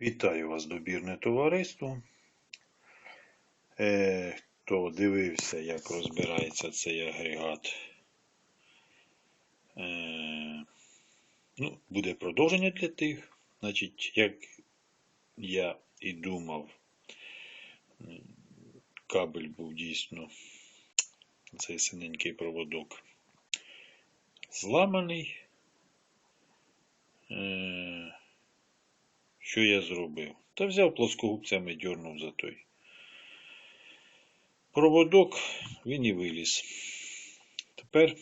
Вітаю вас, добірне товариство. Е, хто дивився, як розбирається цей агрегат, е, ну, буде продовження для тих. Значить, як я і думав, кабель був дійсно цей синенький проводок зламаний. Е, що я зробив? Та взяв плоскогубцями дьорнув за той. Проводок він і виліз. Тепер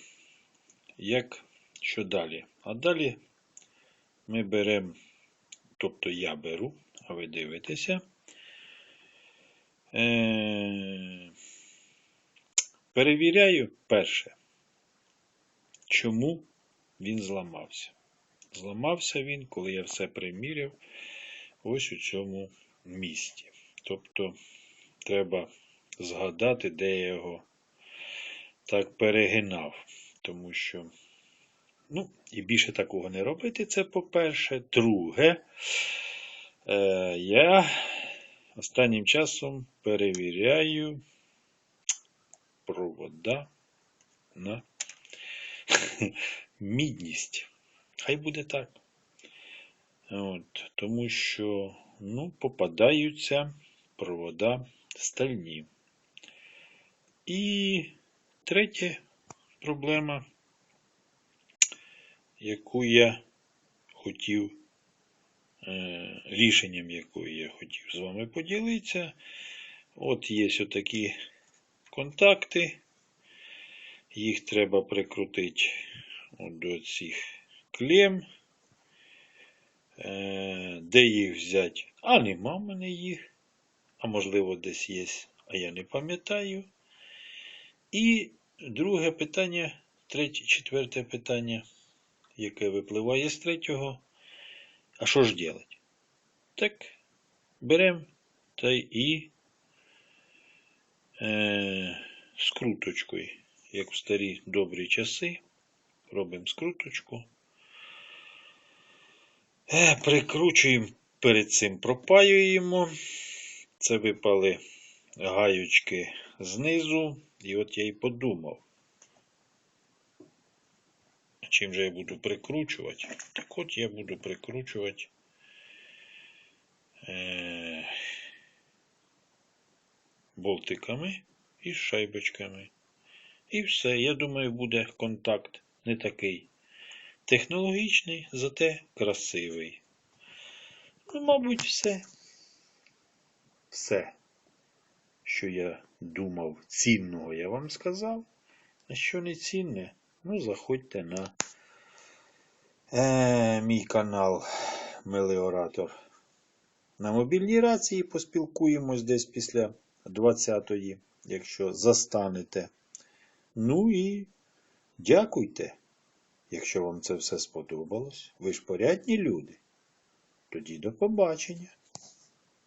як що далі? А далі ми беремо, тобто я беру, а ви дивитеся. Е, перевіряю перше, чому він зламався. Зламався він, коли я все приміряв ось у цьому місці. Тобто треба згадати, де я його так перегинав. Тому що, ну, і більше такого не робити, це по-перше. Друге, е, я останнім часом перевіряю провода на мідність. Хай буде так. От, тому що ну, попадаються провода стальні. І третя проблема, яку я хотів, е, рішенням якої я хотів з вами поділитися. От є отакі контакти. Їх треба прикрутити от до цих клем. Е, Де їх взяти? А нема в мене їх. А можливо, десь є, а я не пам'ятаю. І друге питання, третє, четверте питання, яке випливає з третього. А що ж делать? Так, беремо та і е, скруточкою, як в старі добрі часи. Робимо скруточку. Е, Прикручуємо перед цим пропаюємо. Це випали гаючки знизу. І от я і подумав. Чим же я буду прикручувати? Так от я буду прикручувати е, болтиками і шайбочками. І все. Я думаю, буде контакт не такий технологічний, зате красивий. Ну, мабуть, все. Все, що я думав цінного, я вам сказав. А що не цінне, ну заходьте на е, мій канал Меліоратор. На мобільній рації поспілкуємось десь після 20-ї, якщо застанете. Ну і дякуйте. Якщо вам це все сподобалось, ви ж порядні люди. Тоді до побачення.